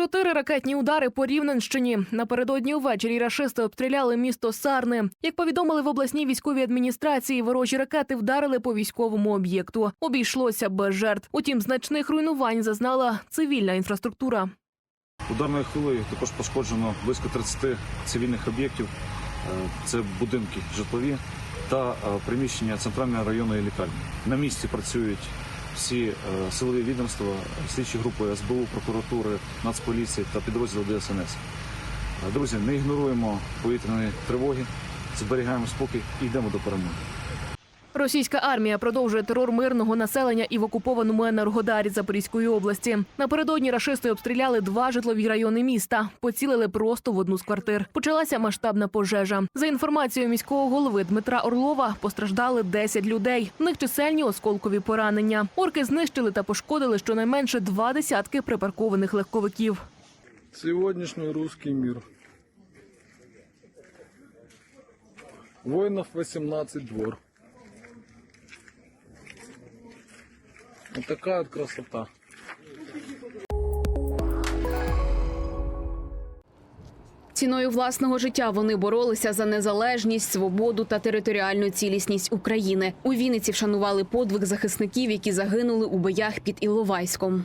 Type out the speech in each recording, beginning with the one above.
Чотири ракетні удари по Рівненщині. Напередодні увечері рашисти обстріляли місто Сарни. Як повідомили в обласній військовій адміністрації, ворожі ракети вдарили по військовому об'єкту. Обійшлося без жертв. Утім, значних руйнувань зазнала цивільна інфраструктура. Ударною хвилею також пошкоджено близько 30 цивільних об'єктів. Е, Це будинки житлові та е, приміщення центральної районної лікарні. На місці працюють всі е, силові відомства, слідчі групи СБУ, прокуратури, Нацполіції та підрозділи ДСНС. Е, Друзі, не ігноруємо повітряної тривоги, зберігаємо спокій і йдемо до перемоги. Російська армія продовжує терор мирного населення і в окупованому Енергодарі Запорізької області. Напередодні рашисти обстріляли два житлові райони міста, поцілили просто в одну з квартир. Почалася масштабна пожежа. За інформацією міського голови Дмитра Орлова, постраждали 10 людей. В них чисельні осколкові поранення. Орки знищили та пошкодили щонайменше два десятки припаркованих легковиків. Сегодняшний русский мир. Воинов 18 двор. Вот такая вот красота. Ціною власного життя вони боролися за незалежність, свободу та територіальну цілісність України. У Вінниці вшанували подвиг захисників, які загинули у боях під Іловайськом.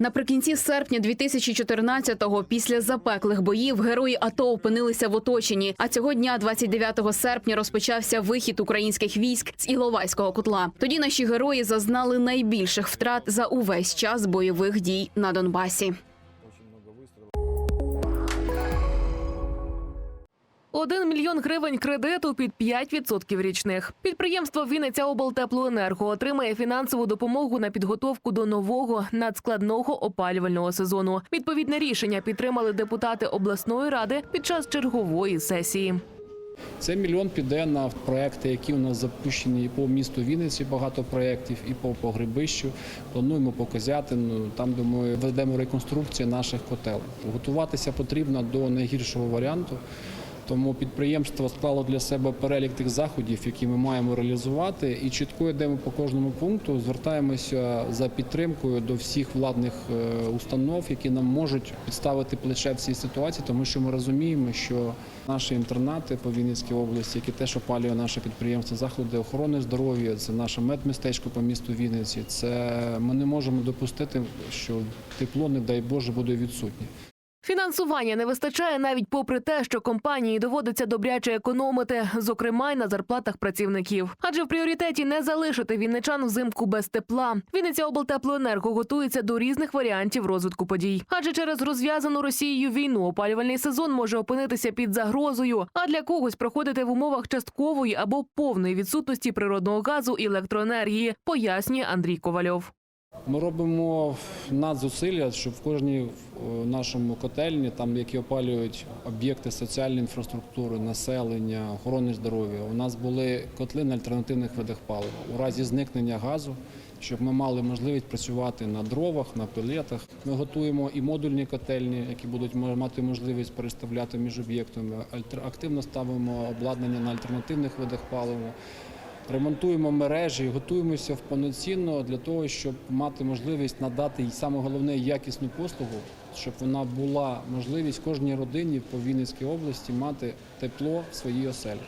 Наприкінці серпня 2014-го, після запеклих боїв, герої АТО опинилися в оточенні. А цього дня, 29 серпня, розпочався вихід українських військ з Іловайського котла. Тоді наші герої зазнали найбільших втрат за увесь час бойових дій на Донбасі. Один мільйон гривень кредиту під 5% річних. Підприємство Вінниця облтеплоенерго отримає фінансову допомогу на підготовку до нового надскладного опалювального сезону. Відповідне рішення підтримали депутати обласної ради під час чергової сесії. Це мільйон піде на проекти, які у нас запущені по місту Вінниці. Багато проєктів, і по Погребищу. Плануємо по Козятину, там де ми ведемо реконструкцію наших котел. Готуватися потрібно до найгіршого варіанту. Тому підприємство склало для себе перелік тих заходів, які ми маємо реалізувати, і чітко йдемо по кожному пункту. Звертаємося за підтримкою до всіх владних е, установ, які нам можуть підставити плече в цій ситуації, тому що ми розуміємо, що наші інтернати по Вінницькій області, які теж опалює наше підприємство, заклади охорони здоров'я, це наше медмістечко по місту Вінниці. Це ми не можемо допустити, що тепло, не дай Боже, буде відсутнє. Фінансування не вистачає навіть попри те, що компанії доводиться добряче економити, зокрема й на зарплатах працівників. Адже в пріоритеті не залишити вінничан взимку без тепла. Вінниця облтеплоенерго готується до різних варіантів розвитку подій. Адже через розв'язану Росією війну опалювальний сезон може опинитися під загрозою, а для когось проходити в умовах часткової або повної відсутності природного газу і електроенергії, пояснює Андрій Ковальов. Ми робимо надзусилля, щоб в кожній е, нашому котельні, там які опалюють об'єкти соціальної інфраструктури, населення, охорони здоров'я, у нас були котли на альтернативних видах палива. У разі зникнення газу, щоб ми мали можливість працювати на дровах, на пелетах. Ми готуємо і модульні котельні, які будуть мати можливість переставляти між об'єктами. Активно ставимо обладнання на альтернативних видах палива. Ремонтуємо мережі, готуємося повноцінно для того, щоб мати можливість надати і саме головне якісну послугу, щоб вона була можливість кожній родині по Вінницькій області мати тепло в своїй оселі.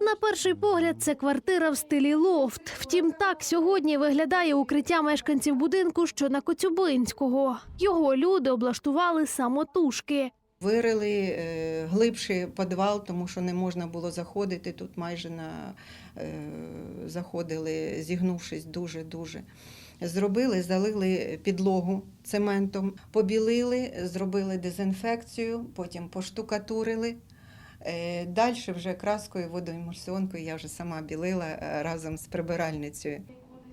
На перший погляд, це квартира в стилі лофт. Втім, так сьогодні виглядає укриття мешканців будинку, що на Коцюбинського. Його люди облаштували самотужки. Вирили е, глибший підвал, тому що не можна було заходити. Тут майже на, е, заходили, зігнувшись дуже-дуже. Зробили, залили підлогу цементом, побілили, зробили дезінфекцію, потім поштукатурили. Е, Далі вже краскою, водоемульсіонкою я вже сама білила разом з прибиральницею.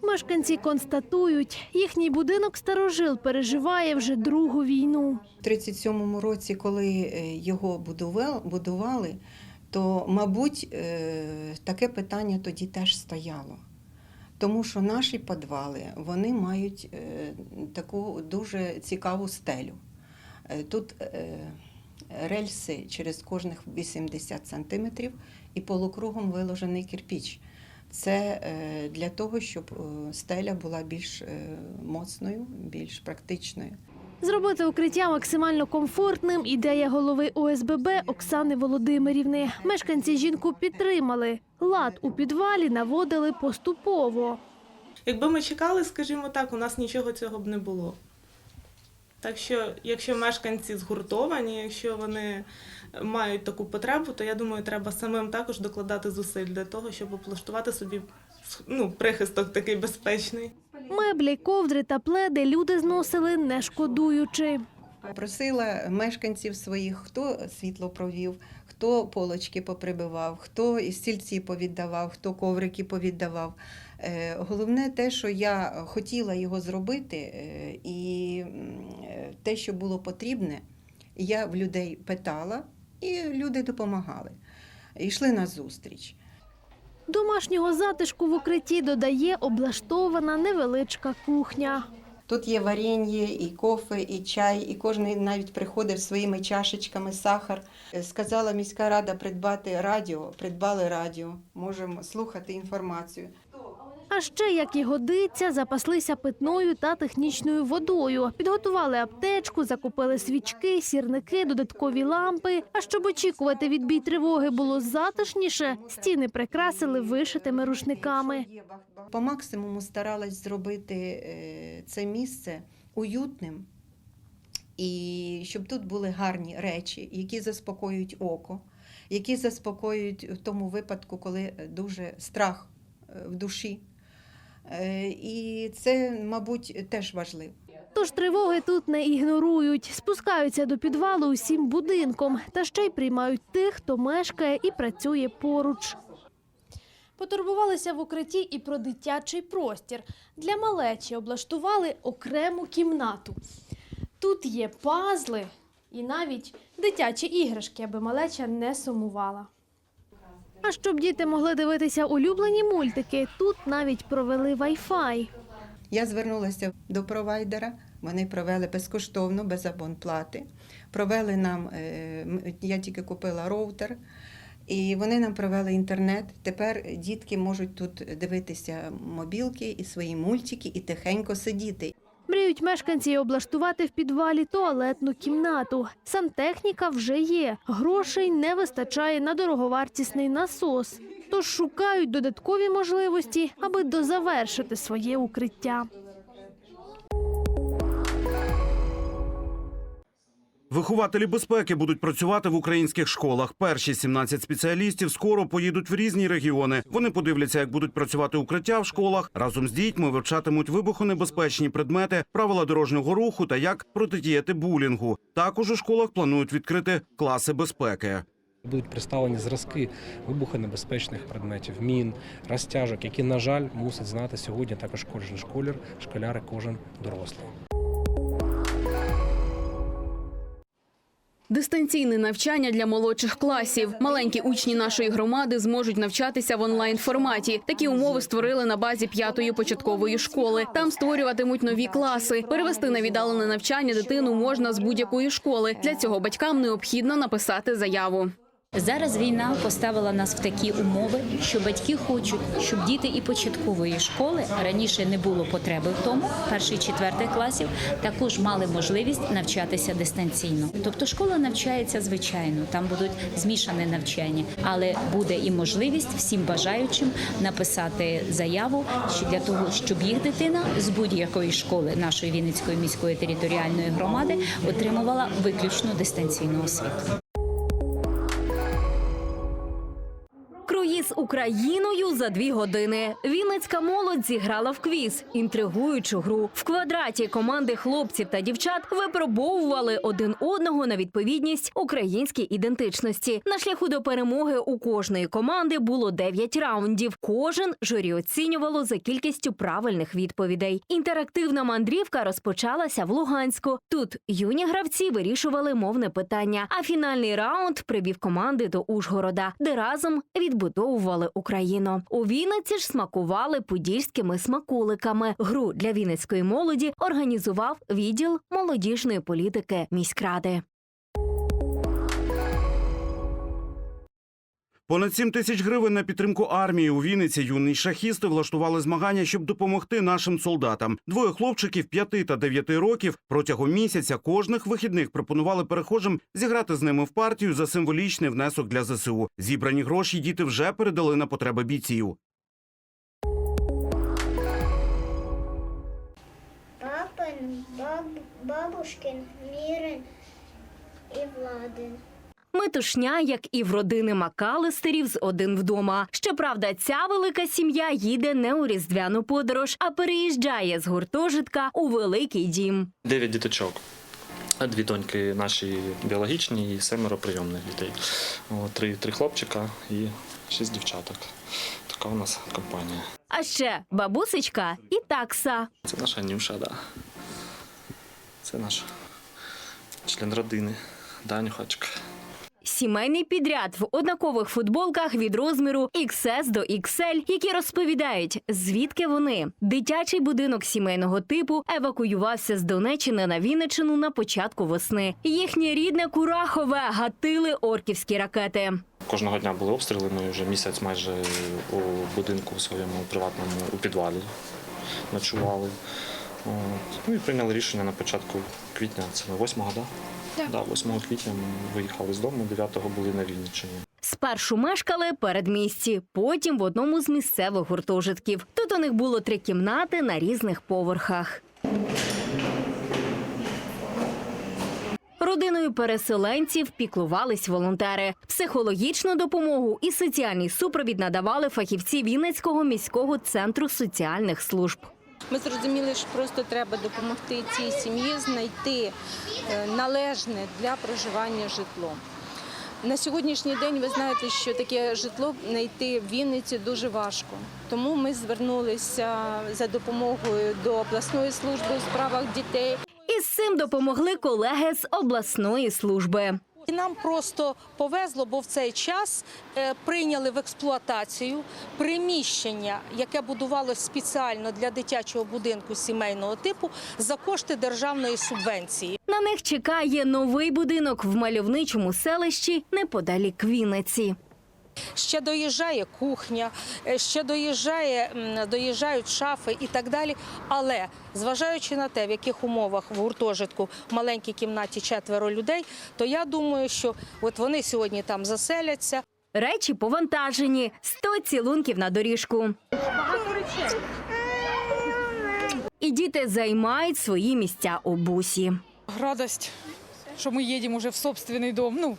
Мешканці констатують, їхній будинок старожил переживає вже другу війну. У 37-му році, коли е, його будували, то, мабуть, е, таке питання тоді теж стояло. Тому що наші підвали вони мають е, таку дуже цікаву стелю. Тут рельси через кожних 80 сантиметрів і полукругом виложений кирпіч. Це е, для того, щоб е, стеля була більш е, моцною, більш практичною. Зробити укриття максимально комфортним ідея голови ОСББ Оксани Володимирівни. Мешканці жінку підтримали. Лад у підвалі наводили поступово. Якби ми чекали, скажімо так, у нас нічого цього б не було. Так що, якщо мешканці згуртовані, якщо вони мають таку потребу, то я думаю, треба самим також докладати зусиль для того, щоб облаштувати собі ну, прихисток такий безпечний. Меблі, ковдри та пледи люди зносили не шкодуючи. Просила мешканців своїх, хто світло провів, хто полочки поприбивав, хто і стільці повіддавав, хто коврики повіддавав. Е, Головне те, що я хотіла його зробити, е, і е, те, що було потрібне, я в людей питала, і люди допомагали. Йшли на зустріч. Домашнього затишку в укритті додає облаштована невеличка кухня. Тут є варенье, і кофе, і чай, і кожен навіть приходив своїми чашечками, сахар. Сказала міська рада придбати радіо, придбали радіо, можемо слухати інформацію. А ще, як і годиться, запаслися питною та технічною водою. Підготували аптечку, закупили свічки, сірники, додаткові лампи. А щоб очікувати відбій тривоги було затишніше, стіни прикрасили вишитими рушниками. По максимуму старалась зробити е, це місце уютним, і щоб тут були гарні речі, які заспокоюють око, які заспокоюють в тому випадку, коли дуже страх е, в душі. Е, І це, мабуть, теж важливо. Тож тривоги тут не ігнорують, спускаються до підвалу усім будинком та ще й приймають тих, хто мешкає і працює поруч. Потурбувалися в укритті і про дитячий простір. Для малечі облаштували окрему кімнату. Тут є пазли і навіть дитячі іграшки, аби малеча не сумувала. А щоб діти могли дивитися улюблені мультики, тут навіть провели вай-фай. Я звернулася до провайдера. Вони провели безкоштовно, без абонплати. Провели нам, е, я тільки купила роутер, і вони нам провели інтернет. Тепер дітки можуть тут дивитися мобілки і свої мультики, і тихенько сидіти. Мріють мешканці облаштувати в підвалі туалетну кімнату. Сантехніка вже є. Грошей не вистачає на дороговартісний насос. Тож шукають додаткові можливості, аби дозавершити своє укриття. Вихователі безпеки будуть працювати в українських школах. Перші 17 спеціалістів скоро поїдуть в різні регіони. Вони подивляться, як будуть працювати укриття в школах. Разом з дітьми вивчатимуть вибухонебезпечні предмети, правила дорожнього руху та як протидіяти булінгу. Також у школах планують відкрити класи безпеки. Будуть представлені зразки вибухонебезпечних предметів, мін, розтяжок, які, на жаль, мусить знати сьогодні також кожен школяр, школяр і кожен дорослий. Дистанційне навчання для молодших класів. Маленькі учні нашої громади зможуть навчатися в онлайн форматі. Такі умови створили на базі п'ятої початкової школи. Там створюватимуть нові класи. Перевести на віддалене навчання дитину можна з будь-якої школи. Для цього батькам необхідно написати заяву. Зараз війна поставила нас в такі умови, що батьки хочуть, щоб діти і початкової школи раніше не було потреби в тому, перший четвертих класів також мали можливість навчатися дистанційно. Тобто школа навчається звичайно, там будуть змішане навчання, але буде і можливість всім бажаючим написати заяву для того, щоб їх дитина з будь-якої школи нашої Вінницької міської територіальної громади отримувала виключно дистанційну освіту. Україною за дві години. Вінницька молодь зіграла в квіз, інтригуючу гру. В квадраті команди хлопців та дівчат випробовували один одного на відповідність українській ідентичності. На шляху до перемоги у кожної команди було 9 раундів. Кожен журі оцінювало за кількістю правильних відповідей. Інтерактивна мандрівка розпочалася в Луганську. Тут юні гравці вирішували мовне питання. А фінальний раунд привів команди до Ужгорода, де разом відбудовували Україну. У Вінниці ж смакували подільськими смакуликами. Гру для вінницької молоді організував відділ молодіжної політики міськради. Понад 7 тисяч гривень на підтримку армії у Вінниці юні шахісти влаштували змагання, щоб допомогти нашим солдатам. Двоє хлопчиків 5 та 9 років протягом місяця кожних вихідних пропонували перехожим зіграти з ними в партію за символічний внесок для ЗСУ. Зібрані гроші діти вже передали на потреби бійців. Папин, баб, бабушкин, Мірин і Владин. Метушня, як і в родини Макалистерів з один вдома. Щоправда, ця велика сім'я їде не у різдвяну подорож, а переїжджає з гуртожитка у великий дім. Дев'ять діточок. Дві доньки наші біологічні і семеро прийомних дітей. Три, три хлопчика і шість дівчаток. Така у нас компанія. А ще бабусечка і такса. Це наша Нюша, да. Це наш член родини, Данюхачка. Сімейний підряд в однакових футболках від розміру XS до XL, які розповідають, звідки вони. Дитячий будинок сімейного типу евакуювався з Донеччини на Вінниччину на початку весни. Їхнє рідне Курахове гатили орківські ракети. Кожного дня були обстріли. Ми вже місяць майже у будинку у своєму приватному у підвалі ночували. От. Ну і прийняли рішення на початку квітня, це 8-го, да? Да, 8 квітня ми виїхали з дому, 9-го були на Вінниччині. Спершу мешкали передмісті, потім в одному з місцевих гуртожитків. Тут у них було три кімнати на різних поверхах. Родиною переселенців піклувались волонтери. Психологічну допомогу і соціальний супровід надавали фахівці Вінницького міського центру соціальних служб. Ми зрозуміли, що просто треба допомогти цій сім'ї знайти е, належне для проживання житло. На сьогоднішній день ви знаєте, що таке житло знайти в Вінниці дуже важко. Тому ми звернулися за допомогою до обласної служби у справах дітей. Із цим допомогли колеги з обласної служби. І нам просто повезло, бо в цей час е, прийняли в експлуатацію приміщення, яке будувалося спеціально для дитячого будинку сімейного типу за кошти державної субвенції. На них чекає новий будинок в мальовничому селищі неподалік Вінниці. Ще доїжджає кухня, е, ще доїжджає, м, доїжджають шафи і так далі. Але зважаючи на те, в яких умовах в гуртожитку в маленькій кімнаті четверо людей, то я думаю, що от вони сьогодні там заселяться. Речі повантажені, 100 цілунків на доріжку. І діти займають свої місця у бусі. Радость, что мы едем уже в собственный дом. Ну,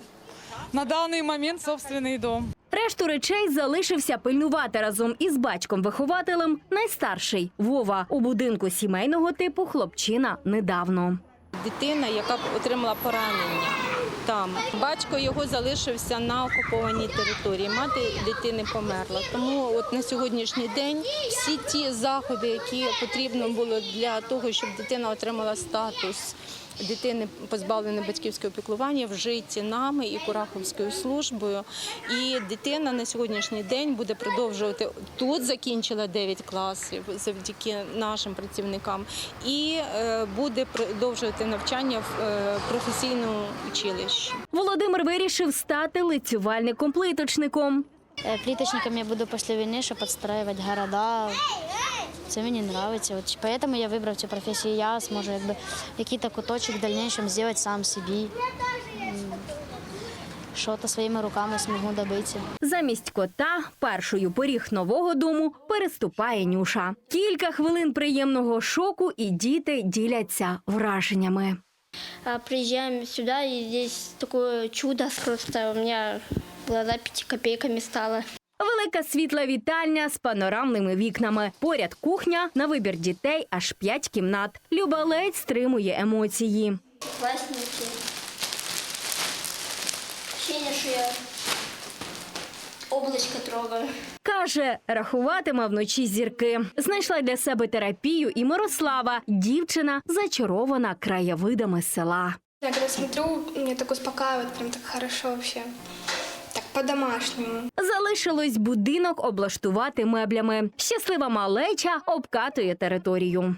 на данный момент собственный дом. Решту речей залишився пильнувати разом із батьком-вихователем найстарший Вова у будинку сімейного типу хлопчина недавно. Дитина, яка отримала поранення там. Батько його залишився на окупованій території. Мати дитини померла. Тому от на сьогоднішній день всі ті заходи, які потрібно було для того, щоб дитина отримала статус. Дитини позбавленої батьківського піклування вжиті нами і Кураховською службою. І дитина на сьогоднішній день буде продовжувати тут. Закінчила 9 класів завдяки нашим працівникам, і е, буде продовжувати навчання в е, професійному училищі. Володимир вирішив стати лицювальником-плиточником. Е, Плиточником я буду після війни, щоб підстраювати города. Це мені подобається. От поэтому я вибрав цю професію. Я зможу якби якийсь куточок в дальнейшем зробити сам собі. Що-то своїми руками змогу добитися. Замість кота першою поріг нового дому переступає Нюша. Кілька хвилин приємного шоку, і діти діляться враженнями. Приїжджаємо сюди, і здесь таке чудо просто. У мене глаза п'яти копійками стало. Велика світла вітальня з панорамними вікнами. Поряд кухня на вибір дітей аж п'ять кімнат. Люба ледь стримує емоції. Класненький. Ощущение, що я облачко трогаю. Каже, рахуватиме вночі зірки. Знайшла для себе терапію і Мирослава, дівчина, зачарована краєвидами села. Я когда смотрю, мне так успокаивает, прям так хорошо вообще. Так по-домашнему. Залишилось будинок облаштувати меблями. Щаслива малеча обкатує територію.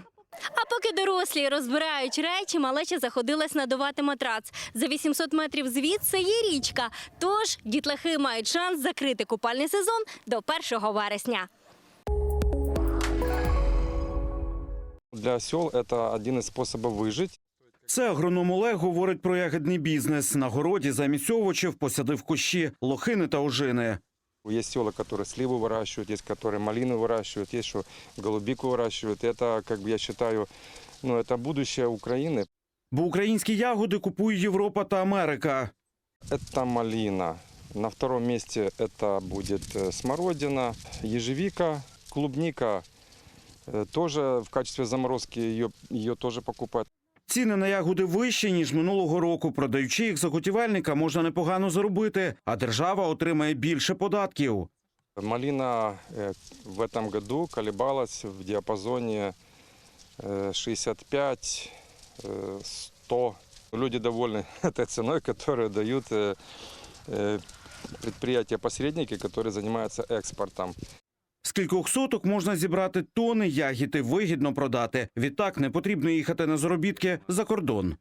А поки дорослі розбирають речі, малеча заходилась надувати матрац. За 800 метрів звідси є річка. Тож дітлахи мають шанс закрити купальний сезон до 1 вересня. Для сел это один из способов выжить. Це агроном Олег говорить про ягідний бізнес. На городі замість овочів посадив кущі, лохини та ожини. Есть села, которые сливу выращивают, есть которые малину выращивают, есть что голубику выращивают. Это, как бы я считаю, ну, это будущее Украины. Бо українські ягоди купує Європа та Америка. Это малина. На втором месте это будет э, смородина, ежевика, клубника. Э, Тоже в качестве заморозки ее, ее тоже покупают. Ціни на ягоди вищі, ніж минулого року. Продаючи їх заготівельника, можна непогано заробити, а держава отримає більше податків. Малина э, в этом году колебалась в диапазоне э, 65 э, 100. Люди довольны этой ценой, которую дают э, э, предприятия-посредники, которые занимаются экспортом. З кількох соток можна зібрати тони ягід і вигідно продати. Відтак не потрібно їхати на заробітки за кордон.